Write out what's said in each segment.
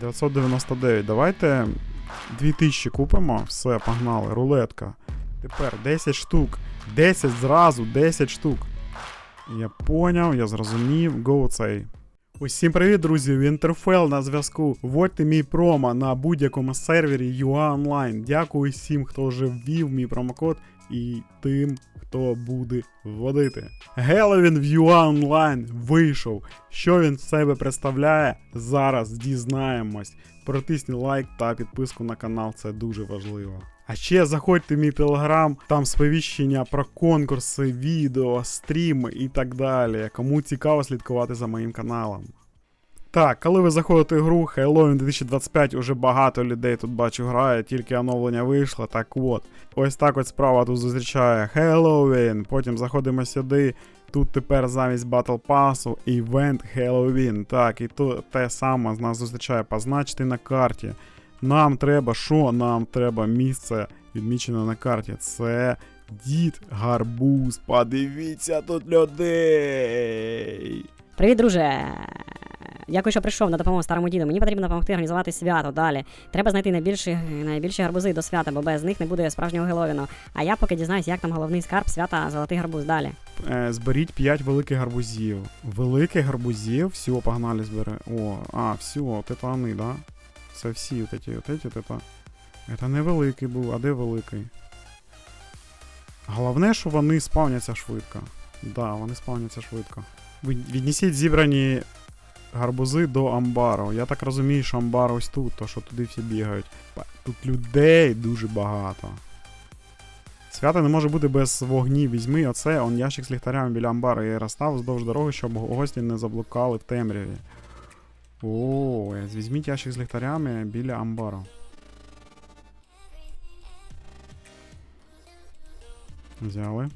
999. Давайте 2000 купимо. Все, погнали. Рулетка. Тепер 10 штук. 10 зразу, 10 штук. Я поняв, я зрозумів. Go цей. Усім привіт, друзі! Вінтерфел на зв'язку. Вводьте мій промо на будь-якому сервері UA Online. Дякую всім, хто вже ввів мій промокод і тим, хто буде вводити. В UA Online вийшов. Що він з себе представляє? Зараз дізнаємось. Протисніть лайк та підписку на канал, це дуже важливо. А ще заходьте в мій телеграм, там сповіщення про конкурси, відео, стріми і так далі. Кому цікаво слідкувати за моїм каналом. Так, коли ви заходите в гру Halloween 2025, уже багато людей тут бачу грає, тільки оновлення вийшло. Так от, ось так от справа тут зустрічає Halloween. Потім заходимо сюди. Тут тепер замість Battle Pass івент Halloween. Так, і то те саме з нас зустрічає позначити на карті. Нам треба що? Нам треба місце відмічене на карті. Це дід Гарбуз. Подивіться тут людей. Привіт, друже! Дякую, що прийшов на допомогу старому діду. Мені потрібно допомогти організувати свято далі. Треба знайти найбільші, найбільші гарбузи до свята, бо без них не буде справжнього Геловіну. А я поки дізнаюсь, як там головний скарб свята Золотий гарбуз далі. Е, зберіть 5 великих гарбузів. Великих гарбузів, все, погнали збери. О, а, все, от это вони, да? Це всі, от эти, от эти, от это. Это не великий був, а де великий? Головне, що вони спавняться швидко. Да, вони спавняться швидко. Ви віднесіть зібрані гарбузи до амбару. Я так розумію, що амбар ось тут, то що туди всі бігають. Тут людей дуже багато. Свято не може бути без вогнів. Візьми оце, он ящик з ліхтарями біля амбару. Я розстав вздовж дороги, щоб гості не заблукали в темряві. О, візьміть ящик з ліхтарями біля амбару. Взяли.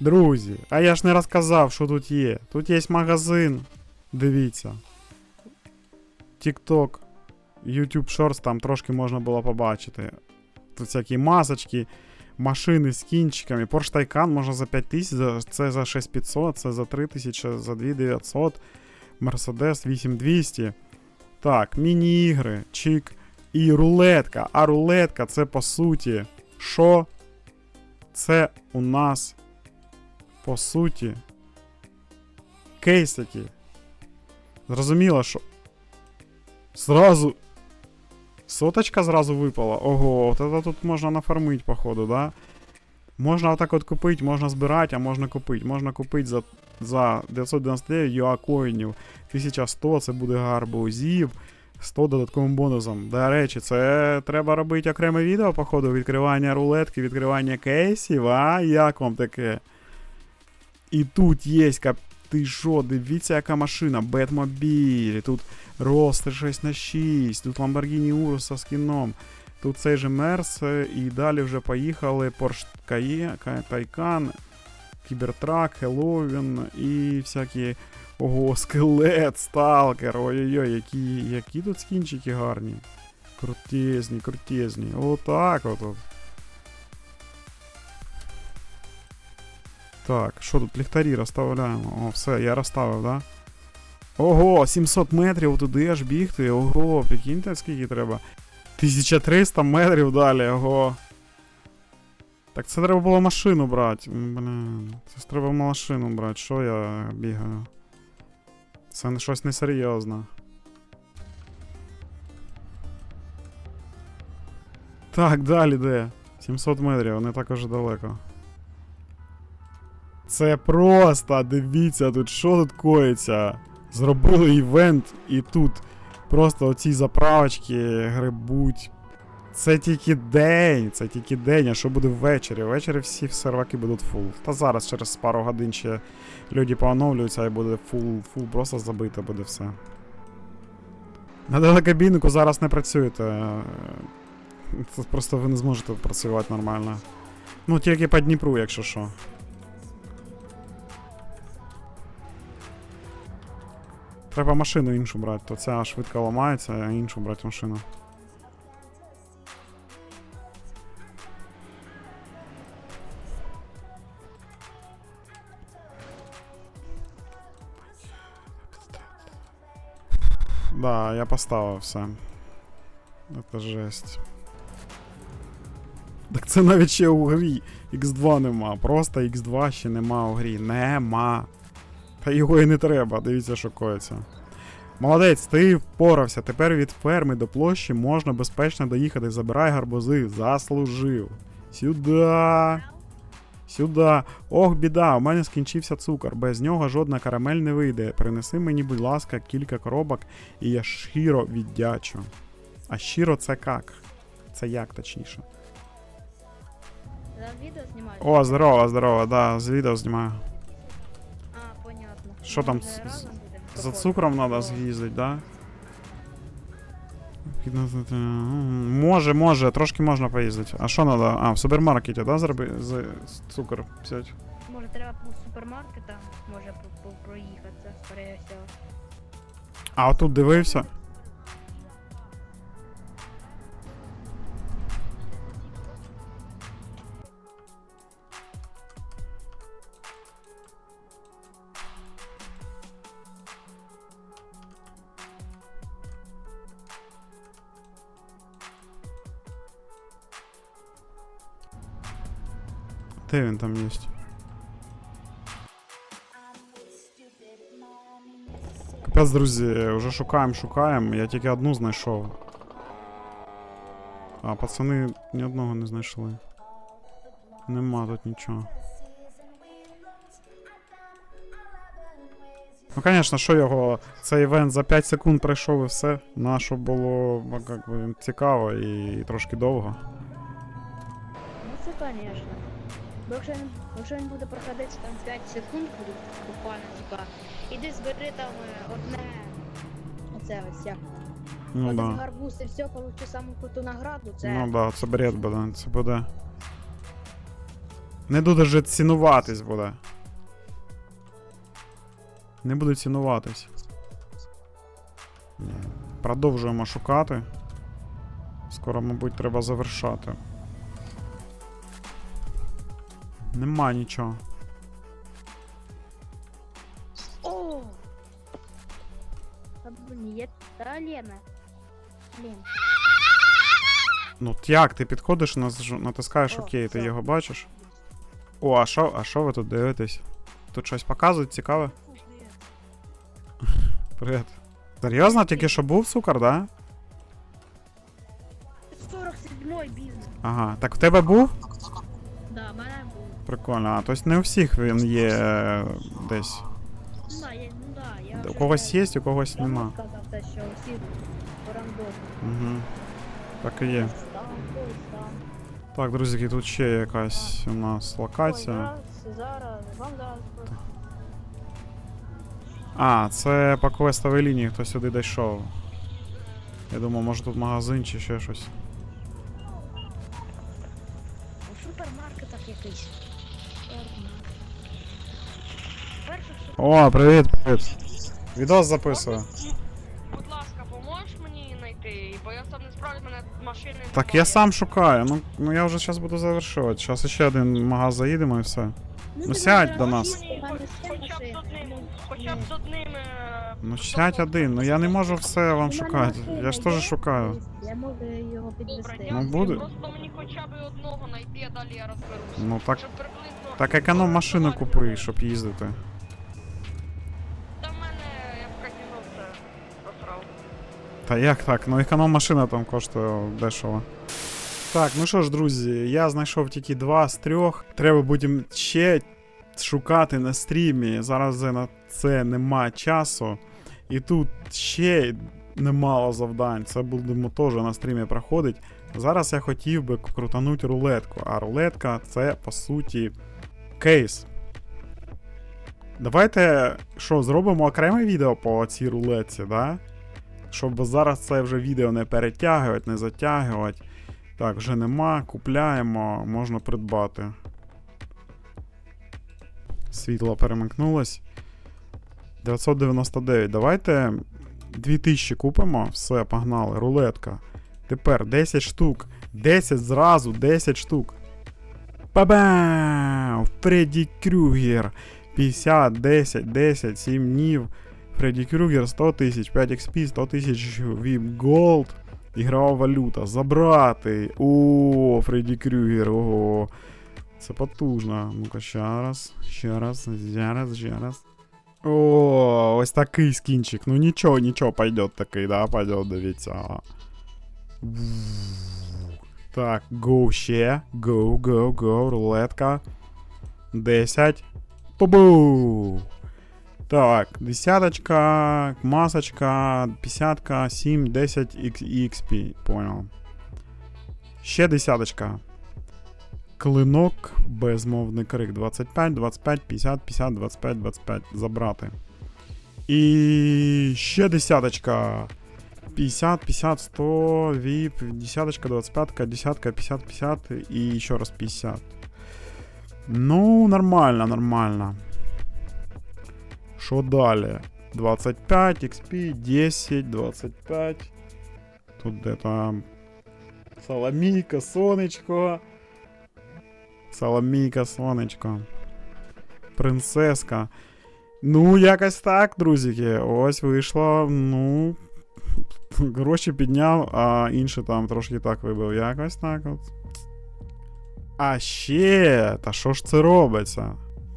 Друзі, а я ж не розказав, що тут є. Тут є магазин. Дивіться. TikTok, YouTube Shorts там трошки можна було побачити. Тут всякі масочки, машини з кінчиками. Porsche Taycan можна за 5000, за- це за 6500, це за 3000, за 2900. Mercedes 8200. Так, міні-ігри, чик. І рулетка. А рулетка це по суті. Що? Це у нас по суті. Кейсики. Зрозуміло, що. Зразу. Соточка зразу випала. Ого, от это тут можна нафармить, походу, да? Можна отак от купити, можна збирати, а можна купити. Можна купити за, за 999 юа коїнів. 1100 це буде гарбузів. 100 додатковим бонусом. До речі, це треба робити окреме відео, походу, відкривання рулетки, відкривання кейсів, а як вам таке? І тут є кап... Ти що, дивіться, яка машина, Бетмобіль, тут Ростер 6 на 6 тут Lamborghini Urus з скіном, тут цей же Мерс, і далі вже поїхали Porsche Cayenne, Taycan, Кібертрак, Хеллоуін і всякі. Ого, скелет, сталкер. Ой-ой-ой, які, які тут скінчики гарні. Крутезні, крутезні. Отак от. от. Так, що тут ліхтарі розставляємо? О, все, я розставив, да? Ого, 700 метрів туди аж бігти. Ого, прикиньте, скільки треба. 1300 метрів далі, ого. Так це треба було машину брати. Блін, це ж треба машину брати. Що я бігаю? Це щось несерйозно. Так, далі де? 700 метрів, так уже далеко. Це просто, дивіться, тут що тут коїться. Зробили івент, і тут просто оці заправочки грибуть. Це тільки день, це тільки день, а що буде ввечері? Ввечері всі серваки будуть фул. Та зараз через пару годин ще люди пооновлюються і буде фул, фул просто забито буде все. На далекобійнику зараз не працюєте. просто ви не зможете працювати нормально. Ну, тільки по Дніпру, якщо що. Треба машину іншу брати, то ця швидко ламається, а іншу брати машину. Да, я поставив все. Це жесть. Так це навіть ще у грі. X2 нема. Просто X2 ще нема у грі. Нема. Та його і не треба, дивіться, що коїться. Молодець, ти впорався. Тепер від ферми до площі можна безпечно доїхати. Забирай гарбузи. Заслужив. Сюда. Сюда. Ох, біда, у мене скінчився цукор. Без нього жодна карамель не вийде. Принеси мені, будь ласка, кілька коробок, і я щиро віддячу. А щиро це як? Це як точніше? Відео знімаєш? О, здорово, здорово, да, з відео знімаю. Що там За цукром треба з'їздити, да? Може, може, трошки можна поїздити. А що треба? А, в супермаркеті, да, зроби з з цукор взяти? Може треба по супермаркетам, може проїхатися, скоріше всього. А отут дивився? Де там є? Капець, друзі, вже шукаємо, шукаємо. Я тільки одну знайшов. А пацани ні одного не знайшли. Нема тут нічого. Ну, звісно, що його цей івент за 5 секунд пройшов і все. На було як цікаво і трошки довго. Ну це звісно. Бо якщо він, якщо він буде проходити там 5 секунд, буквально, типа, іди збери там е, одне. Оце ось як. Ну Один да. гарбуз і все, получи саму круту награду, це. Ну да, це бред буде. Це буде. Не буде вже цінуватись буде. Не буде цінуватись. Ні. Продовжуємо шукати. Скоро, мабуть, треба завершати. Нема нічого. О! Є та Лена. Блін. Ну от як ти підходиш, наз- натискаєш О, ОК, ти все. його бачиш? О, а що, а що ви тут дивитесь? Тут щось показують цікаве? Привіт. Серйозно, тільки що був цукор, да? 47-й бізнес. Ага. Так в тебе був? Прикольно. А тобто не у всіх він є е, десь. Ну да, я, ну да, я У вже когось є, у когось давно нема. сказав те, що всі по рандому. Угу. Так і є. Там, ось там. Так, друзі, тут ще якась у нас Ой, локація. зараз, зараз, вам зараз. просто. А, це по квестовій лінії хто сюди дійшов. Я думав, може тут магазин чи ще щось. У супермаркетах якийсь. О, привіт, привіт. Відос записую. Будь ласка, поможеш мені знайти, бо я сам не справлюсь, мене машини. Так я сам шукаю. Ну, ну я вже зараз буду завершувати. Зараз ще один магаз заїдемо і все. Ну, сядь до нас. Хоча б з одним, хоча б з одним. е, Ну сядь один, ну я не можу все вам шукати. Я ж теж шукаю. Я можу його підвести. Ну, буде. Просто мені хоча б одного знайти, а далі я розберусь. Ну так. Щоб приблизно... Так економ машину купи, щоб їздити. Та в мене я в казино все просрав. Та як так? Ну економ машина там коштує дешево. Так, ну що ж, друзі, я знайшов тільки два з трьох. Треба будемо ще шукати на стрімі. Зараз на це нема часу. І тут ще немало завдань. Це будемо теж на стрімі проходити. Зараз я хотів би крутанути рулетку. А рулетка це по суті кейс. Давайте що, зробимо окреме відео по цій рулетці, да? Щоб зараз це вже відео не перетягувати, не затягувати. Так, вже нема, купляємо, можна придбати. Світло перемикнулось. 999. Давайте 2000 купимо. Все, погнали. Рулетка. Тепер 10 штук. 10 зразу, 10 штук. Бабам! Фредді Крюгер. 50, 10, 10, 7 днів. Фредді Крюгер 100 тисяч, 5 XP, 100 тисяч VIP Gold, Ігрова валюта. Забрати. О, Фредді Крюгер. Ого. Це потужно. Ну-ка, ще раз. Ще раз. Ще раз, ще раз. О, ось такий скінчик. Ну нічого, нічого, пойдет такий, да, пойдет, дивіться. Так, go ще. Go, go, go, рулетка. 10. Побу! Так, десяточка, масочка, пятьдесятка, 7, 10 XP, понял. Ще десяточка. Клинок, безмовний крик 25, 25, 50, 50, 25, 25. Забрати. І ще десяточка. 50, 50, 100, VIP, десяточка, 25, десятка, 50, 50 і еще раз 50. Ну, нормально, нормально. Що далі? 25, XP, 10, 25. Тут де-то Соломійка, сонечко. Соломійка, сонечко. Принцеска. Ну, якось так, друзики. Ось вийшло. Ну. Гроші підняв, а інше там трошки так вибив. Якось так от. А ще, та що ж це робиться?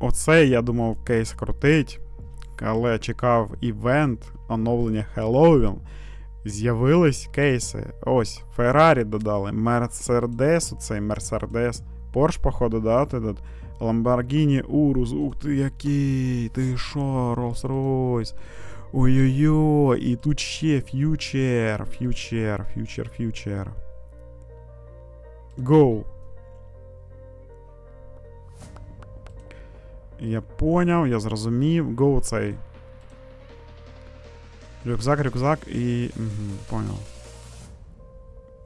Оце я думав кейс крутить, але чекав івент, оновлення Halloween. З'явились кейси. Ось, Феррарі додали, Мерседес, оцей Мерседес, Порш, походу, да, от этот, Lamborghini Urus, ух ти який, ти що, Rolls-Royce. Ой-ой-ой, і тут ще Future, Future, Future, Future. Go. Я поняв, я зрозумів. Go цей. Рюкзак, рюкзак і. Угу, поняв.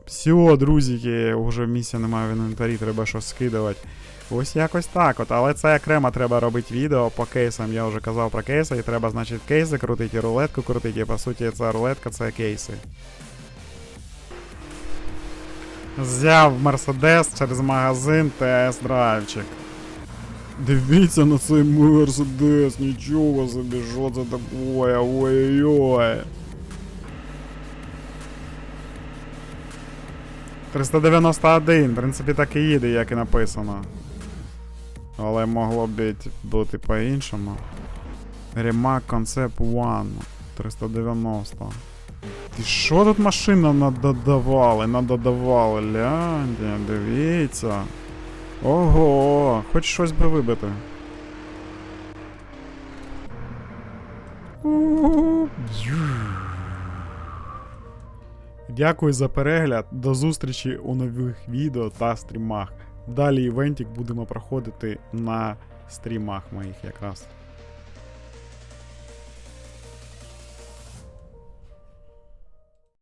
Все, друзики, уже місця немає в інвентарі, треба щось скидувати. Ось якось так от, але це окремо треба робити відео по кейсам. Я вже казав про кейси, і треба, значить, кейси крутити, і рулетку крутити, і по суті ця рулетка це кейси. Взяв Мерседес через магазин тест-драйвчик. Дивіться на цей Мерседес, нічого собі, що це таке, ой-ой-ой. 391, в принципі, так і їде, як і написано. Але могло б бути по-іншому. Ремак Concept One 390. І що тут машина надодавали? Надодавали, гляньте, дивіться. Ого, хоч щось би вибити. Дякую за перегляд. До зустрічі у нових відео та стрімах. Далі івентик будемо проходити на стрімах моїх якраз.